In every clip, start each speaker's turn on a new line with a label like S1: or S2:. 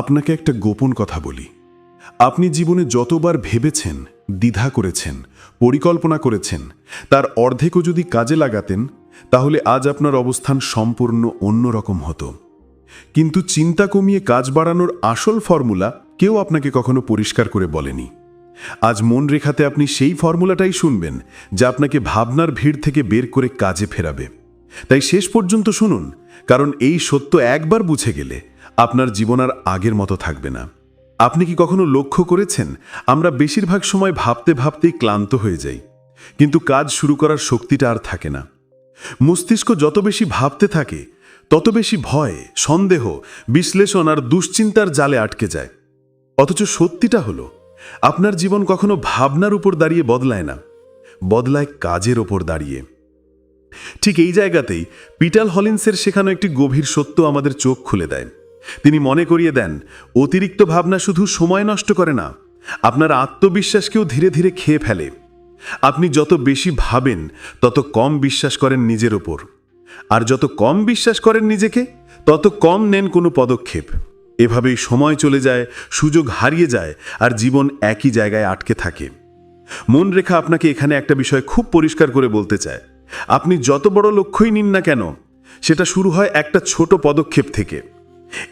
S1: আপনাকে একটা গোপন কথা বলি। আপনি জীবনে যতবার ভেবেছেন, দ্বিধা করেছেন, পরিকল্পনা করেছেন, তার অর্ধেকও যদি কাজে লাগাতেন, তাহলে আজ আপনার অবস্থান সম্পূর্ণ অন্যরকম হতো। কিন্তু চিন্তা কমিয়ে কাজ বাড়ানোর আসল ফর্মুলা কেউ আপনাকে কখনো পরিষ্কার করে বলেনি। আজ মন রেখাতে আপনি সেই ফর্মুলাটাই শুনবেন, যা আপনাকে ভাবনার ভিড় থেকে বের করে কাজে ফেরাবে। তাই শেষ পর্যন্ত শুনুন, কারণ এই সত্য একবার বুঝে গেলে আপনার জীবন আর আগের মতো থাকবে না। আপনি কি কখনো লক্ষ্য করেছেন? আমরা বেশিরভাগ সময় ভাবতে ভাবতেই ক্লান্ত হয়ে যাই। কিন্তু কাজ শুরু করার শক্তিটা আর থাকে না। মস্তিষ্ক যত বেশি ভাবতে থাকে, তত বেশি ভয়, সন্দেহ, বিশ্লেষণ আর দুশ্চিন্তার জালে আটকে যায়। অথচ সত্যিটা হলো, আপনার জীবন কখনো ভাবনার উপর দাঁড়িয়ে বদলায় না। বদলায় কাজের ওপর দাঁড়িয়ে। ঠিক এই জায়গাতেই পিটাল হলিন্সের শেখানো একটি গভীর সত্য আমাদের চোখ খুলে দেয়। তিনি মনে করিয়ে দেন, অতিরিক্ত ভাবনা শুধু সময় নষ্ট করে না, আপনার আত্মবিশ্বাসকেও ধীরে ধীরে খেয়ে ফেলে। আপনি যত বেশি ভাবেন, তত কম বিশ্বাস করেন নিজের ওপর আর যত কম বিশ্বাস করেন নিজেকে, তত কম নেন কোনো পদক্ষেপ। এভাবেই সময় চলে যায়, সুযোগ হারিয়ে যায়, আর জীবন একই জায়গায় আটকে থাকে। মন রেখা আপনাকে এখানে একটা বিষয় খুব পরিষ্কার করে বলতে চায়। আপনি যত বড় লক্ষ্যই নিন না কেন, সেটা শুরু হয় একটা ছোট পদক্ষেপ থেকে।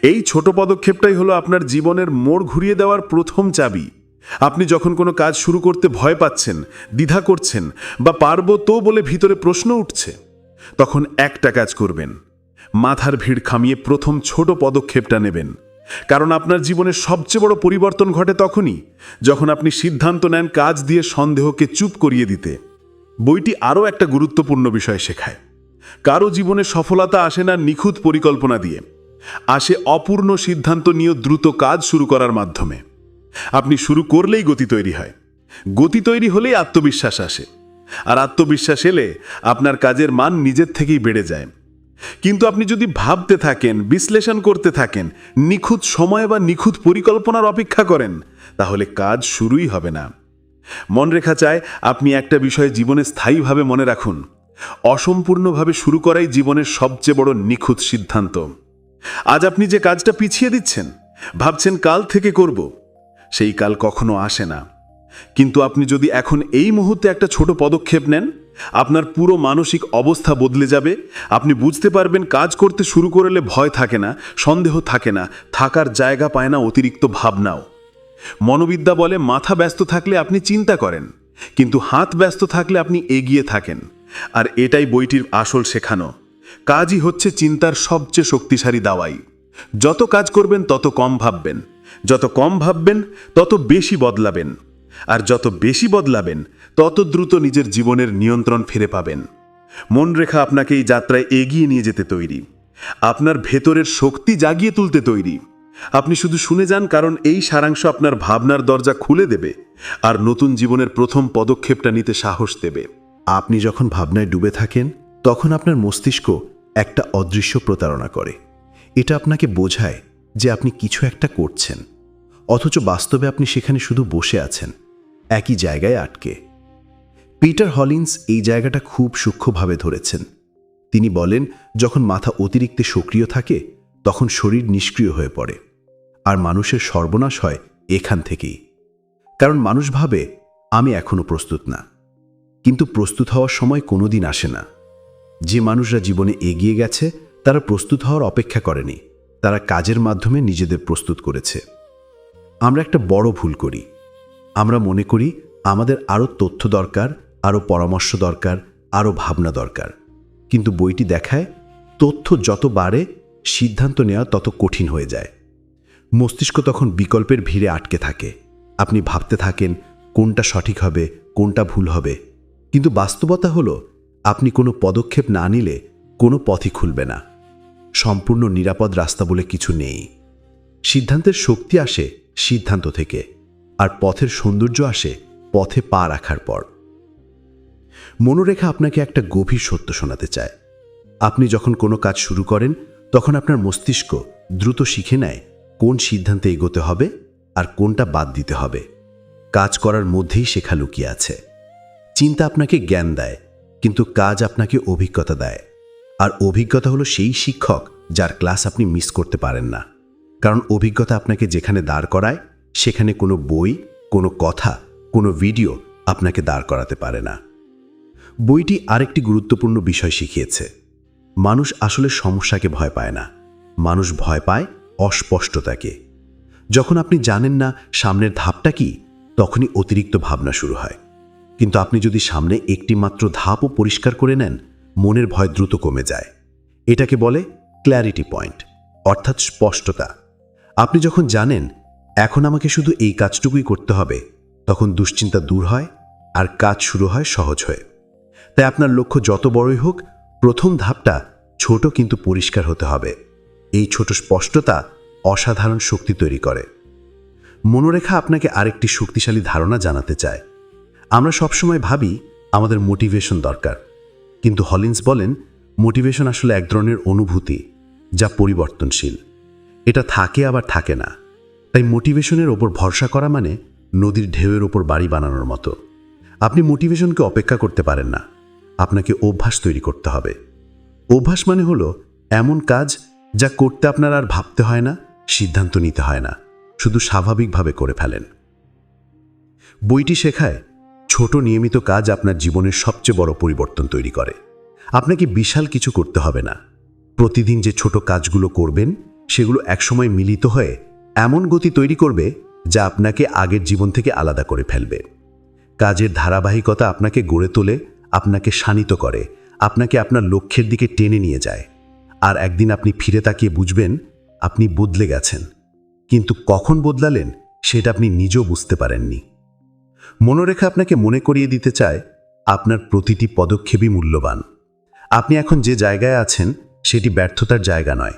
S1: এই ছোট পদক্ষেপটাই হলো আপনার জীবনের মোড় ঘুরিয়ে দেওয়ার প্রথম চাবি। আপনি যখন কোনো কাজ শুরু করতে ভয় পাচ্ছেন, দ্বিধা করছেন বা পারব তো বলে ভিতরে প্রশ্ন উঠছে, তখন একটা কাজ করবেন। মাথার ভিড় খামিয়ে প্রথম ছোট পদক্ষেপটা নেবেন। কারণ আপনার জীবনের সবচেয়ে বড় পরিবর্তন ঘটে তখনই, যখন আপনি সিদ্ধান্ত নেন কাজ দিয়ে সন্দেহকে চুপ করিয়ে দিতে। বইটি আরও একটা গুরুত্বপূর্ণ বিষয় শেখায়। কারও জীবনে সফলতা আসে না নিখুঁত পরিকল্পনা দিয়ে। আসে অপূর্ণ সিদ্ধান্ত নিয়ে দ্রুত কাজ শুরু করার মাধ্যমে। আপনি শুরু করলেই গতি তৈরি হয়। গতি তৈরি হলেই আত্মবিশ্বাস আসে। আর আত্মবিশ্বাস এলে আপনার কাজের মান নিজের থেকেই বেড়ে যায়। কিন্তু আপনি যদি ভাবতে থাকেন, বিশ্লেষণ করতে থাকেন, নিখুঁত সময় বা নিখুঁত পরিকল্পনার অপেক্ষা করেন, তাহলে কাজ শুরুই হবে না। মন রেখা চায় আপনি একটা বিষয়ে জীবনে স্থায়ীভাবে মনে রাখুন। অসম্পূর্ণভাবে শুরু করাই জীবনের সবচেয়ে বড় নিখুঁত সিদ্ধান্ত। আজ আপনি যে কাজটা পিছিয়ে দিচ্ছেন, ভাবছেন কাল থেকে করব, সেই কাল কখনো আসে না। কিন্তু আপনি যদি এখন এই মুহূর্তে একটা ছোট পদক্ষেপ নেন, আপনার পুরো মানসিক অবস্থা বদলে যাবে, আপনি বুঝতে পারবেন কাজ করতে শুরু করলে ভয় থাকে না, সন্দেহ থাকে না, থাকার জায়গা পায় না অতিরিক্ত ভাবনাও। মনোবিদ্যা বলে মাথা ব্যস্ত থাকলে আপনি চিন্তা করেন, কিন্তু হাত ব্যস্ত থাকলে আপনি এগিয়ে থাকেন, আর এটাই বইটির আসল শেখানো। কাজই হচ্ছে চিন্তার সবচেয়ে শক্তিশালী দাওয়াই। যত কাজ করবেন, তত কম ভাববেন। যত কম ভাববেন, তত বেশি বদলাবেন। আর যত বেশি বদলাবেন, তত দ্রুত নিজের জীবনের নিয়ন্ত্রণ ফিরে পাবেন। মন রেখা আপনাকে এই যাত্রায় এগিয়ে নিয়ে যেতে তৈরি। আপনার ভেতরের শক্তি জাগিয়ে তুলতে তৈরি। আপনি শুধু শুনে যান, কারণ এই সারাংশ আপনার ভাবনার দরজা খুলে দেবে আর নতুন জীবনের প্রথম পদক্ষেপটা নিতে সাহস দেবে।
S2: আপনি যখন ভাবনায় ডুবে থাকেন তখন আপনার মস্তিষ্ক একটা অদৃশ্য প্রতারণা করে। এটা আপনাকে বোঝায় যে আপনি কিছু একটা করছেন, অথচ বাস্তবে আপনি সেখানে শুধু বসে আছেন, একই জায়গায় আটকে। পিটার হলিন্স এই জায়গাটা খুব সূক্ষ্মভাবে ধরেছেন। তিনি বলেন, যখন মাথা অতিরিক্ত সক্রিয় থাকে, তখন শরীর নিষ্ক্রিয় হয়ে পড়ে, আর মানুষের সর্বনাশ হয় এখান থেকেই। কারণ মানুষ ভাবে, আমি এখনও প্রস্তুত না। কিন্তু প্রস্তুত হওয়ার সময় কোনোদিন আসে না। যে মানুষরা জীবনে এগিয়ে গেছে, তারা প্রস্তুত হওয়ার অপেক্ষা করেনি। তারা কাজের মাধ্যমে নিজেদের প্রস্তুত করেছে। আমরা একটা বড় ভুল করি। আমরা মনে করি আমাদের আরও তথ্য দরকার, আরও পরামর্শ দরকার, আরও ভাবনা দরকার। কিন্তু বইটি দেখায়, তথ্য যত বাড়ে, সিদ্ধান্ত নেওয়া তত কঠিন হয়ে যায়। মস্তিষ্ক তখন বিকল্পের ভিড়ে আটকে থাকে। আপনি ভাবতে থাকেন কোনটা সঠিক হবে, কোনটা ভুল হবে। কিন্তু বাস্তবতা হলো আপনি কোনো পদক্ষেপ না নিলে কোনো পথই খুলবে না। সম্পূর্ণ নিরাপদ রাস্তা বলে কিছু নেই। সিদ্ধান্তের শক্তি আসে সিদ্ধান্ত থেকে, আর পথের সৌন্দর্য আসে পথে পা রাখার পর। মনোরেখা আপনাকে একটা গভীর সত্য শোনাতে চায়। আপনি যখন কোনো কাজ শুরু করেন, তখন আপনার মস্তিষ্ক দ্রুত শিখে নেয় কোন সিদ্ধান্তে এগোতে হবে আর কোনটা বাদ দিতে হবে। কাজ করার মধ্যেই শেখা লুকিয়ে আছে। চিন্তা আপনাকে জ্ঞান দেয় কিন্তু কাজ আপনাকে অভিজ্ঞতা দেয়। আর অভিজ্ঞতা হলো সেই শিক্ষক যার ক্লাস আপনি মিস করতে পারেন না। কারণ অভিজ্ঞতা আপনাকে যেখানে দাঁড় করায়, সেখানে কোনো বই, কোনো কথা, কোনো ভিডিও আপনাকে দাঁড় করাতে পারে না। বইটি আরেকটি গুরুত্বপূর্ণ বিষয় শিখিয়েছে। মানুষ আসলে সমস্যাকে ভয় পায় না। মানুষ ভয় পায় অস্পষ্টতাকে। যখন আপনি জানেন না সামনের ধাপটা কি, তখনই অতিরিক্ত ভাবনা শুরু হয়। কিন্তু আপনি যদি সামনে একটি মাত্র ধাপও পরিষ্কার করে নেন, মনের ভয় দ্রুত কমে যায়। এটাকে বলে ক্ল্যারিটি পয়েন্ট অর্থাৎ স্পষ্টতা। আপনি যখন জানেন, এখন আমাকে শুধু এই কাজটুকুই করতে হবে, তখন দুশ্চিন্তা দূর হয় আর কাজ শুরু হয় সহজ হয়ে। তাই আপনার লক্ষ্য যত বড়ই হোক, প্রথম ধাপটা ছোট কিন্তু পরিষ্কার হতে হবে। এই ছোট স্পষ্টতা অসাধারণ শক্তি তৈরি করে। মনোরেখা আপনাকে আরেকটি শক্তিশালী ধারণা জানাতে চায়। আমরা সবসময় ভাবি আমাদের মোটিভেশন দরকার। কিন্তু হলিন্স বলেন, মোটিভেশন আসলে এক ধরনের অনুভূতি যা পরিবর্তনশীল। এটা থাকে আবার থাকে না। তাই মোটিভেশনের ওপর ভরসা করা মানে নদীর ঢেউয়ের ওপর বাড়ি বানানোর মতো। আপনি মোটিভেশনকে অপেক্ষা করতে পারেন না। আপনাকে অভ্যাস তৈরি করতে হবে। অভ্যাস মানে হলো এমন কাজ যা করতে আপনার আর ভাবতে হয় না, সিদ্ধান্ত নিতে হয় না। শুধু স্বাভাবিকভাবে করে ফেলেন। বইটি শেখায় ছোট নিয়মিত কাজ আপনার জীবনের সবচেয়ে বড় পরিবর্তন তৈরি করে। আপনাকে বিশাল কিছু করতে হবে না। প্রতিদিন যে ছোট কাজগুলো করবেন, সেগুলো একসময় মিলিত হয়ে এমন গতি তৈরি করবে যা আপনাকে আগের জীবন থেকে আলাদা করে ফেলবে। কাজের ধারাবাহিকতা আপনাকে গড়ে তোলে, আপনাকে শানিত করে, আপনাকে আপনার লক্ষ্যের দিকে টেনে নিয়ে যায়। আর একদিন আপনি ফিরে তাকিয়ে বুঝবেন, আপনি বদলে গেছেন। কিন্তু কখন বদলালেন, সেটা আপনি নিজেও বুঝতে পারেননি। মনোরেখা আপনাকে মনে করিয়ে দিতে চায়, আপনার প্রতিটি পদক্ষেপই মূল্যবান। আপনি এখন যে জায়গায় আছেন, সেটি ব্যর্থতার জায়গা নয়।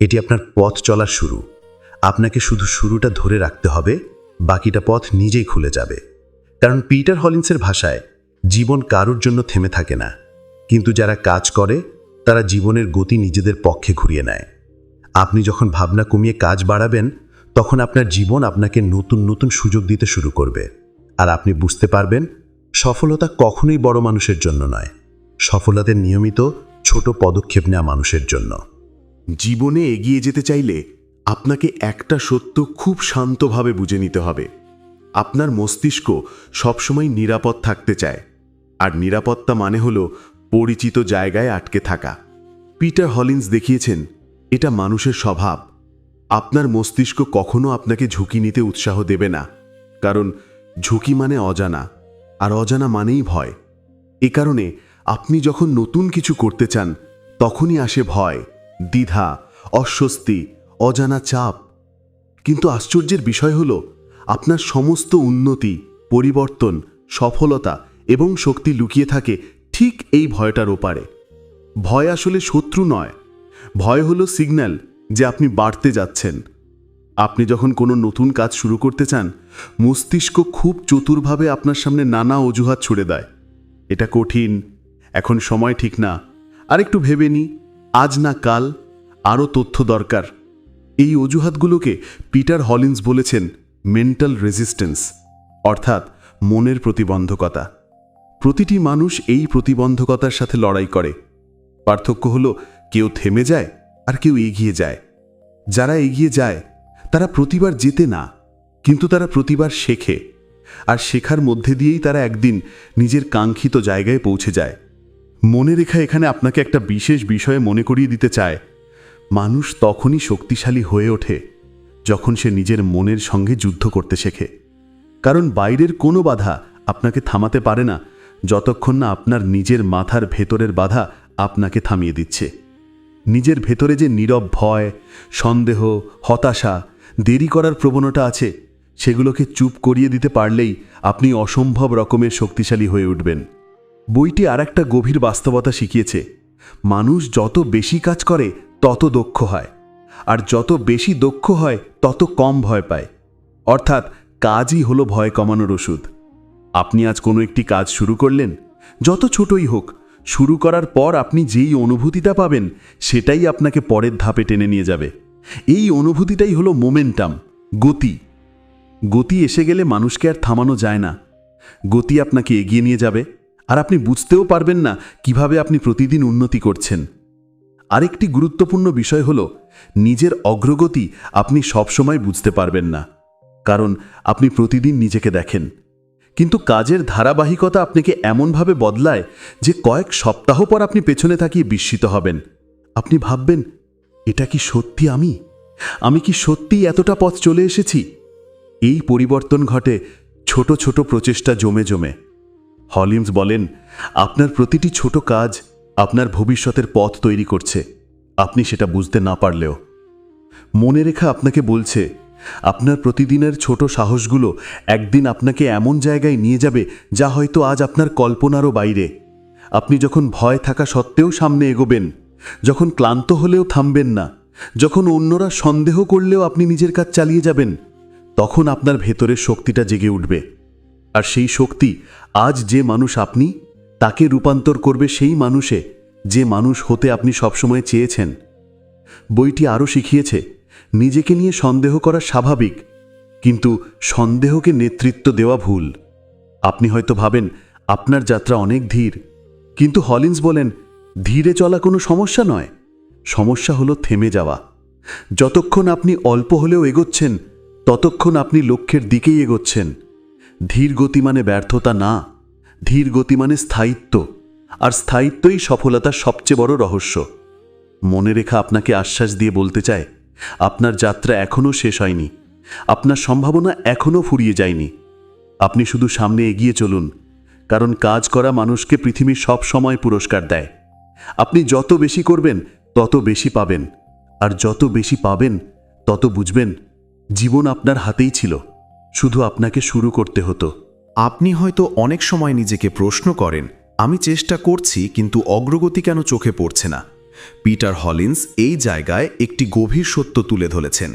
S2: এটি আপনার পথ চলার শুরু। আপনাকে শুধু শুরুটা ধরে রাখতে হবে, বাকিটা পথ নিজেই খুলে যাবে। কারণ পিটার হলিন্সের ভাষায়, জীবন কারোর জন্য থেমে থাকে না। কিন্তু যারা কাজ করে, তারা জীবনের গতি নিজেদের পক্ষে ঘুরিয়ে নেয়। আপনি যখন ভাবনা কমিয়ে কাজ বাড়াবেন, তখন আপনার জীবন আপনাকে নতুন নতুন সুযোগ দিতে শুরু করবে। আর আপনি বুঝতে পারবেন, সফলতা কখনোই বড় মানুষের জন্য নয়। সফলতার নিয়মিত ছোট পদক্ষেপ নেওয়া মানুষের জন্য।
S1: জীবনে এগিয়ে যেতে চাইলে আপনাকে একটা সত্য খুব শান্তভাবে বুঝে নিতে হবে। আপনার মস্তিষ্ক সবসময় নিরাপদ থাকতে চায়। আর নিরাপত্তা মানে হল পরিচিত জায়গায় আটকে থাকা। পিটার হলিন্স দেখিয়েছেন, এটা মানুষের স্বভাব। আপনার মস্তিষ্ক কখনো আপনাকে ঝুঁকি নিতে উৎসাহ দেবে না। কারণ ঝুঁকি মানে অজানা, আর অজানা মানেই ভয়। এ কারণে আপনি যখন নতুন কিছু করতে চান, তখনই আসে ভয়, দ্বিধা, অস্বস্তি, অজানা চাপ। কিন্তু আশ্চর্যের বিষয় হল, আপনার সমস্ত উন্নতি, পরিবর্তন, সফলতা এবং শক্তি লুকিয়ে থাকে ঠিক এই ভয়টার ওপারে। ভয় আসলে শত্রু নয়, ভয় হলো সিগন্যাল যে আপনি বাড়তে যাচ্ছেন। আপনি যখন কোনো নতুন কাজ শুরু করতে চান, মস্তিষ্ক খুব চতুরভাবে আপনার সামনে নানা অজুহাত ছুড়ে দেয়। এটা কঠিন, এখন সময় ঠিক না। আর একটু ভেবে নি আজ না কাল আরও তথ্য দরকার। এই অজুহাতগুলোকে পিটার হলিন্স বলেছেন মেন্টাল রেজিস্ট্যান্স, অর্থাৎ মনের প্রতিবন্ধকতা। প্রতিটি মানুষ এই প্রতিবন্ধকতার সাথে লড়াই করে। পার্থক্য হলো, কেউ থেমে যায় আর কেউ এগিয়ে যায়। যারা এগিয়ে যায় তারা প্রতিবার যেতে না, কিন্তু তারা প্রতিবার শেখে, আর শেখার মধ্যে দিয়েই তারা একদিন নিজের কাঙ্ক্ষিত জায়গায় পৌঁছে যায়। মনে রেখা এখানে আপনাকে একটা বিশেষ বিষয়ে মনে করিয়ে দিতে চায়। মানুষ তখনই শক্তিশালী হয়ে ওঠে, যখন সে নিজের মনের সঙ্গে যুদ্ধ করতে শেখে। কারণ বাইরের কোনো বাধা আপনাকে থামাতে পারে না, যতক্ষণ না আপনার নিজের মাথার ভেতরের বাধা আপনাকে থামিয়ে দিচ্ছে। নিজের ভেতরে যে নীরব ভয়, সন্দেহ, হতাশা দেরি করার প্রবণতা আছে, সেগুলোকে চুপ করিয়ে দিতে পারলেই আপনি অসম্ভব রকমের শক্তিশালী হয়ে উঠবেন। বইটি আর একটা গভীর বাস্তবতা শিখিয়েছে, মানুষ যত বেশি কাজ করে, তত দক্ষ হয়, আর যত বেশি দক্ষ হয়, তত কম ভয় পায়। অর্থাৎ কাজই হলো ভয় কমানোর ওষুধ। আপনি আজ কোনো একটি কাজ শুরু করলেন, যত ছোটই হোক, শুরু করার পর আপনি যেই অনুভূতিটা পাবেন, সেটাই আপনাকে পরের ধাপে টেনে নিয়ে যাবে। এই অনুভূতিটাই হলো মোমেন্টাম গতি। গতি এসে গেলে মানুষকে আর থামানো যায় না। গতি আপনাকে এগিয়ে নিয়ে যাবে, আর আপনি বুঝতেও পারবেন না কীভাবে আপনি প্রতিদিন উন্নতি করছেন।
S2: আরেকটি গুরুত্বপূর্ণ বিষয় হল, নিজের অগ্রগতি আপনি সবসময় বুঝতে পারবেন না। কারণ আপনি প্রতিদিন নিজেকে দেখেন। কিন্তু কাজের ধারাবাহিকতা আপনাকে এমনভাবে বদলায় যে কয়েক সপ্তাহ পর আপনি পেছনে তাকিয়ে বিস্মিত হবেন। আপনি ভাববেন এটা কি সত্যি আমি? আমি কি সত্যিই এতটা পথ চলে এসেছি? এই পরিবর্তন ঘটে ছোট ছোট প্রচেষ্টা জমে জমে। হলিমস বলেন, আপনার প্রতিটি ছোট কাজ আপনার ভবিষ্যতের পথ তৈরি করছে। আপনি সেটা বুঝতে না পারলেও। মনে রেখা আপনাকে বলছে, আপনার প্রতিদিনের ছোট সাহসগুলো একদিন আপনাকে এমন জায়গায় নিয়ে যাবে যা হয়তো আজ আপনার কল্পনারও বাইরে। আপনি যখন ভয় থাকা সত্ত্বেও সামনে এগোবেন যখন ক্লান্ত হলেও থামবেন না, যখন অন্যরা সন্দেহ করলেও আপনি নিজের কাজ চালিয়ে যাবেন, তখন আপনার ভেতরের শক্তিটা জেগে উঠবে। আর সেই শক্তি আজ যে মানুষ আপনি, তাকে রূপান্তর করবে সেই মানুষে যে মানুষ হতে আপনি সবসময় চেয়েছেন। বইটি আরও শিখিয়েছে, নিজেকে নিয়ে সন্দেহ করা স্বাভাবিক, কিন্তু সন্দেহকে নেতৃত্ব দেওয়া ভুল। আপনি হয়তো ভাবেন, আপনার যাত্রা অনেক ধীর, কিন্তু হলিন্স বলেন ধীরে চলা কোনো সমস্যা নয়। সমস্যা হলো থেমে যাওয়া। যতক্ষণ আপনি অল্প হলেও এগোচ্ছেন, ততক্ষণ আপনি লক্ষ্যের দিকেই এগোচ্ছেন। ধীর গতি মানে ব্যর্থতা না, ধীর গতি মানে স্থায়িত্ব, আর স্থায়িত্বই সফলতার সবচেয়ে বড় রহস্য। মনে রেখা আপনাকে আশ্বাস দিয়ে বলতে চায়, আপনার যাত্রা এখনও শেষ হয়নি, আপনার সম্ভাবনা এখনও ফুরিয়ে যায়নি। আপনি শুধু সামনে এগিয়ে চলুন, কারণ কাজ করা মানুষকে পৃথিবী সব সময় পুরস্কার দেয়। আপনি যত বেশি করবেন, তত বেশি পাবেন। আর যত বেশি পাবেন, তত বুঝবেন, জীবন আপনার হাতেই ছিল। শুধু আপনাকে শুরু করতে হতো।
S1: আপনি হয়তো অনেক সময় নিজেকে প্রশ্ন করেন, আমি চেষ্টা করছি, কিন্তু অগ্রগতি কেন চোখে পড়ছে না? পিটার হলিন্স এই জায়গায় একটি গভীর সত্য তুলে ধরেছেন।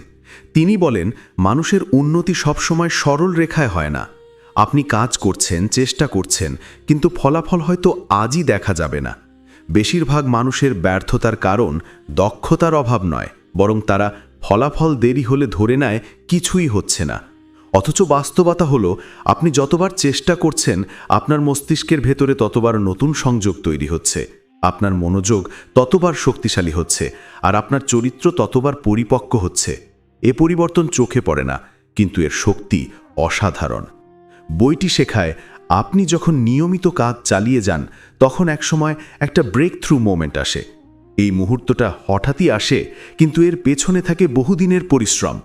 S1: তিনি বলেন, মানুষের উন্নতি সবসময় সরল রেখায় হয় না। আপনি কাজ করছেন, চেষ্টা করছেন, কিন্তু ফলাফল হয়তো আজই দেখা যাবে না। বেশিরভাগ মানুষের ব্যর্থতার কারণ দক্ষতার অভাব নয়, বরং তারা ফলাফল দেরি হলে ধরে নেয় কিছুই হচ্ছে না। অথচ বাস্তবতা হলো, আপনি যতবার চেষ্টা করছেন, আপনার মস্তিষ্কের ভেতরে ততবার নতুন সংযোগ তৈরি হচ্ছে। আপনার মনোযোগ ততবার শক্তিশালী হচ্ছে, আর আপনার চরিত্র ততবার পরিপক্ক হচ্ছে। এ পরিবর্তন চোখে পড়ে না, কিন্তু এর শক্তি অসাধারণ। বইটি শেখায় আপনি যখন নিয়মিত কাজ চালিয়ে যান, তখন একসময় একটা ব্রেক থ্রু মোমেন্ট আসে। এই মুহূর্তটা হঠাৎই আসে, কিন্তু এর পেছনে থাকে বহুদিনের পরিশ্রম।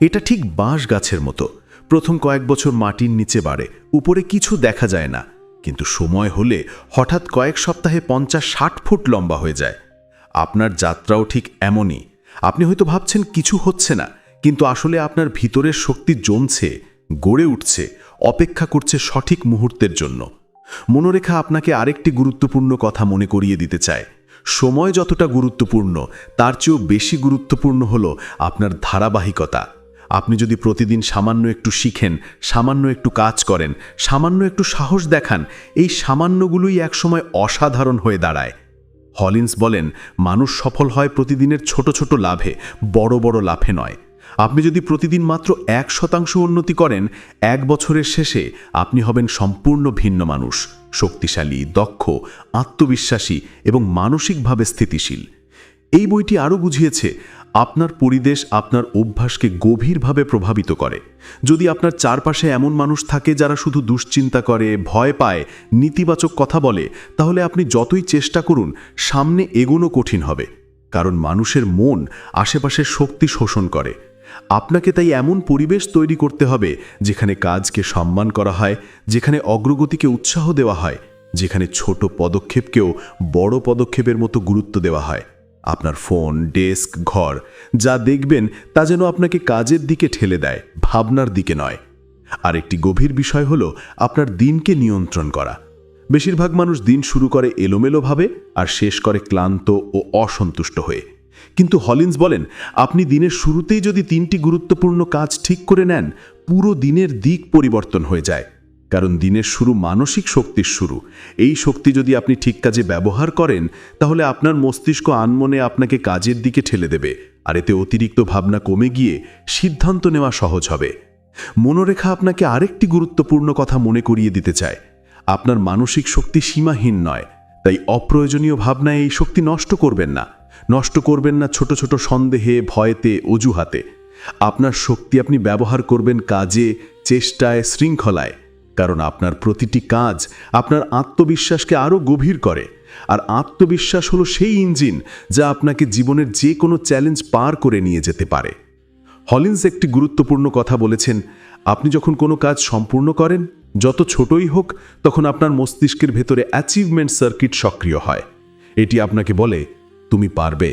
S1: এটা ঠিক বাঁশ গাছের মতো। প্রথম কয়েক বছর মাটির নিচে বাড়ে, উপরে কিছু দেখা যায় না। কিন্তু সময় হলে হঠাৎ কয়েক সপ্তাহে পঞ্চাশ ষাট ফুট লম্বা হয়ে যায়। আপনার যাত্রাও ঠিক এমনই। আপনি হয়তো ভাবছেন, কিছু হচ্ছে না। কিন্তু আসলে আপনার ভিতরের শক্তি জমছে। গড়ে উঠছে, অপেক্ষা করছে সঠিক মুহূর্তের জন্য। মনোরেখা আপনাকে আরেকটি গুরুত্বপূর্ণ কথা মনে করিয়ে দিতে চায়। সময় যতটা গুরুত্বপূর্ণ, তার চেয়েও বেশি গুরুত্বপূর্ণ হলো আপনার ধারাবাহিকতা। আপনি যদি প্রতিদিন সামান্য একটু শিখেন, সামান্য একটু কাজ করেন, সামান্য একটু সাহস দেখান, এই সামান্যগুলোই একসময় অসাধারণ হয়ে দাঁড়ায়। হলিন্স বলেন, মানুষ সফল হয় প্রতিদিনের ছোট ছোট লাভে, বড় বড় লাভে নয়। আপনি যদি প্রতিদিন মাত্র এক শতাংশ উন্নতি করেন, এক বছরের শেষে আপনি হবেন সম্পূর্ণ ভিন্ন মানুষ, শক্তিশালী, দক্ষ, আত্মবিশ্বাসী এবং মানসিকভাবে স্থিতিশীল। এই বইটি আরও বুঝিয়েছে, আপনার পরিবেশ আপনার অভ্যাসকে গভীরভাবে প্রভাবিত করে। যদি আপনার চারপাশে এমন মানুষ থাকে যারা শুধু দুশ্চিন্তা করে, ভয় পায়, নেতিবাচক কথা বলে, তাহলে আপনি যতই চেষ্টা করুন, সামনে এগোনো কঠিন হবে। কারণ মানুষের মন আশেপাশের শক্তি শোষণ করে। আপনাকে তাই এমন পরিবেশ তৈরি করতে হবে যেখানে কাজকে সম্মান করা হয়, যেখানে অগ্রগতিকে উৎসাহ দেওয়া হয়, যেখানে ছোট পদক্ষেপকেও বড় পদক্ষেপের মতো গুরুত্ব দেওয়া হয়। আপনার ফোন, ডেস্ক, ঘর, যা দেখবেন তা যেন আপনাকে কাজের দিকে ঠেলে দেয়, ভাবনার দিকে নয়। আর একটি গভীর বিষয় হলো আপনার দিনকে নিয়ন্ত্রণ করা। বেশিরভাগ মানুষ দিন শুরু করে এলোমেলোভাবে আর শেষ করে ক্লান্ত ও অসন্তুষ্ট হয়ে। কিন্তু হলিন্স বলেন, আপনি দিনের শুরুতেই যদি তিনটি গুরুত্বপূর্ণ কাজ ঠিক করে নেন, পুরো দিনের দিক পরিবর্তন হয়ে যায়। কারণ দিনের শুরু মানসিক শক্তির শুরু। এই শক্তি যদি আপনি ঠিক কাজে ব্যবহার করেন, তাহলে আপনার মস্তিষ্ক আনমনে আপনাকে কাজের দিকে ঠেলে দেবে। আর এতে অতিরিক্ত ভাবনা কমে গিয়ে সিদ্ধান্ত নেওয়া সহজ হবে। মনোরেখা আপনাকে আরেকটি গুরুত্বপূর্ণ কথা মনে করিয়ে দিতে চায়। আপনার মানসিক শক্তি সীমাহীন নয়, তাই অপ্রয়োজনীয় ভাবনায় এই শক্তি নষ্ট করবেন না। নষ্ট করবেন না ছোট ছোট সন্দেহে, ভয়েতে, অজুহাতে। আপনার শক্তি আপনি ব্যবহার করবেন কাজে, চেষ্টায়, শৃঙ্খলায়। কারণ আপনার প্রতিটি কাজ আপনার আত্মবিশ্বাসকে আরও গভীর করে। আর আত্মবিশ্বাস হলো সেই ইঞ্জিন যা আপনাকে জীবনের যে কোনো চ্যালেঞ্জ পার করে নিয়ে যেতে পারে। হলিন্স একটি গুরুত্বপূর্ণ কথা বলেছেন, আপনি যখন কোনো কাজ সম্পূর্ণ করেন, যত ছোটই হোক, তখন আপনার মস্তিষ্কের ভেতরে অ্যাচিভমেন্ট সার্কিট সক্রিয় হয়। এটি আপনাকে বলে তুমি পারবে।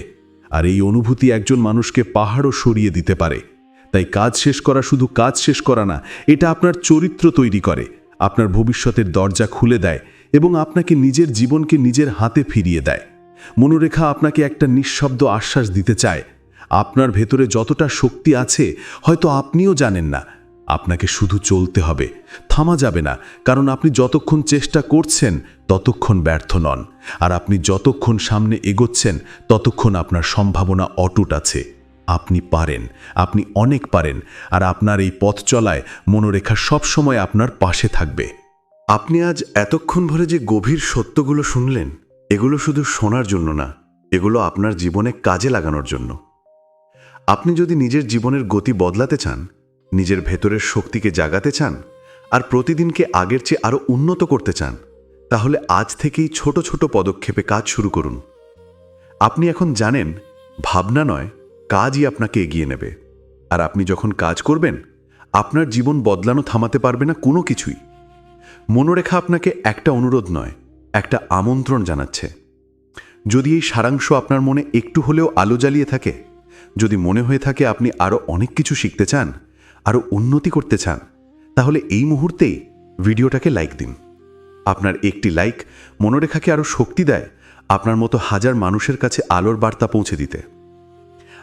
S1: আর এই অনুভূতি একজন মানুষকে পাহাড়ও সরিয়ে দিতে পারে। তাই কাজ শেষ করা শুধু কাজ শেষ করা না, এটা আপনার চরিত্র তৈরি করে, আপনার ভবিষ্যতের দরজা খুলে দেয় এবং আপনাকে নিজের জীবনকে নিজের হাতে ফিরিয়ে দেয়। মনোরেখা আপনাকে একটা নিঃশব্দ আশ্বাস দিতে চায়, আপনার ভেতরে যতটা শক্তি আছে, হয়তো আপনিও জানেন না আপনাকে শুধু চলতে হবে, থামা যাবে না, কারণ আপনি যতক্ষণ চেষ্টা করছেন, ততক্ষণ ব্যর্থ নন। আর আপনি যতক্ষণ সামনে এগোচ্ছেন, ততক্ষণ আপনার সম্ভাবনা অটুট আছে। আপনি পারেন, আপনি অনেক পারেন, আর আপনার এই পথ চলায় মনোরেখা সবসময় আপনার পাশে থাকবে।
S2: আপনি আজ এতক্ষণ ভরে যে গভীর সত্যগুলো শুনলেন, এগুলো শুধু শোনার জন্য না, এগুলো আপনার জীবনে কাজে লাগানোর জন্য। আপনি যদি নিজের জীবনের গতি বদলাতে চান নিজের ভেতরের শক্তিকে জাগাতে চান আর প্রতিদিনকে আগের চেয়ে আরও উন্নত করতে চান, তাহলে আজ থেকেই ছোট ছোট পদক্ষেপে কাজ শুরু করুন। আপনি এখন জানেন, ভাবনা নয়, কাজই আপনাকে এগিয়ে নেবে। আর আপনি যখন কাজ করবেন, আপনার জীবন বদলানো থামাতে পারবে না কোনো কিছুই। মনোরেখা আপনাকে একটা অনুরোধ নয়, একটা আমন্ত্রণ জানাচ্ছে। যদি এই সারাংশ আপনার মনে একটু হলেও আলো জ্বালিয়ে থাকে, যদি মনে হয়ে থাকে আপনি আরও অনেক কিছু শিখতে চান আরও উন্নতি করতে চান, তাহলে এই মুহূর্তেই ভিডিওটাকে লাইক দিন। আপনার একটি লাইক মনোরেখাকে আরও শক্তি দেয় আপনার মতো হাজার মানুষের কাছে আলোর বার্তা পৌঁছে দিতে।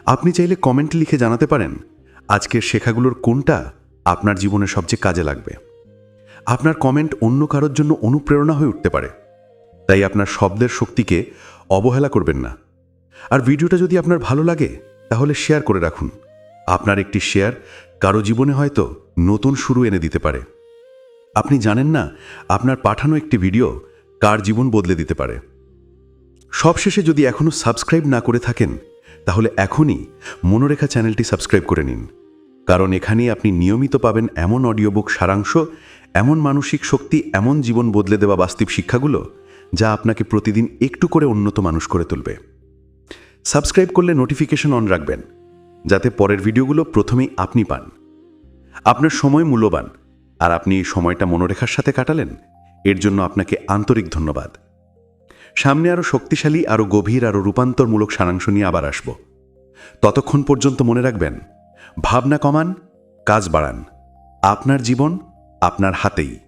S2: আপনি চাইলে কমেন্ট লিখে জানাতে পারেন, আজকের শেখাগুলোর কোনটা আপনার জীবনে সবচেয়ে কাজে লাগবে। আপনার কমেন্ট অন্য কারোর জন্য অনুপ্রেরণা হয়ে উঠতে পারে। তাই আপনার শব্দের শক্তিকে অবহেলা করবেন না। আর ভিডিওটা যদি আপনার ভালো লাগে, তাহলে শেয়ার করে রাখুন। আপনার একটি শেয়ার কারও জীবনে হয়তো নতুন শুরু এনে দিতে পারে। আপনি জানেন না, আপনার পাঠানো একটি ভিডিও কার জীবন বদলে দিতে পারে। সবশেষে যদি এখনও সাবস্ক্রাইব না করে থাকেন, তাহলে এখনই মনোরেখা চ্যানেলটি সাবস্ক্রাইব করে নিন। কারণ এখানেই আপনি নিয়মিত পাবেন এমন অডিও বুক সারাংশ, এমন মানসিক শক্তি, এমন জীবন বদলে দেওয়া বাস্তব শিক্ষাগুলো যা আপনাকে প্রতিদিন একটু করে উন্নত মানুষ করে তুলবে। সাবস্ক্রাইব করলে নোটিফিকেশন অন রাখবেন। যাতে পরের ভিডিওগুলো প্রথমেই আপনি পান। আপনার সময় মূল্যবান। আর আপনি সময়টা মনোরেখার সাথে কাটালেন, এর জন্য আপনাকে আন্তরিক ধন্যবাদ। সামনে আরও শক্তিশালী আরও গভীর আরও রূপান্তরমূলক সারাংশ নিয়ে আবার আসব। ততক্ষণ পর্যন্ত মনে রাখবেন, ভাবনা কমান, কাজ বাড়ান। আপনার জীবন আপনার হাতেই।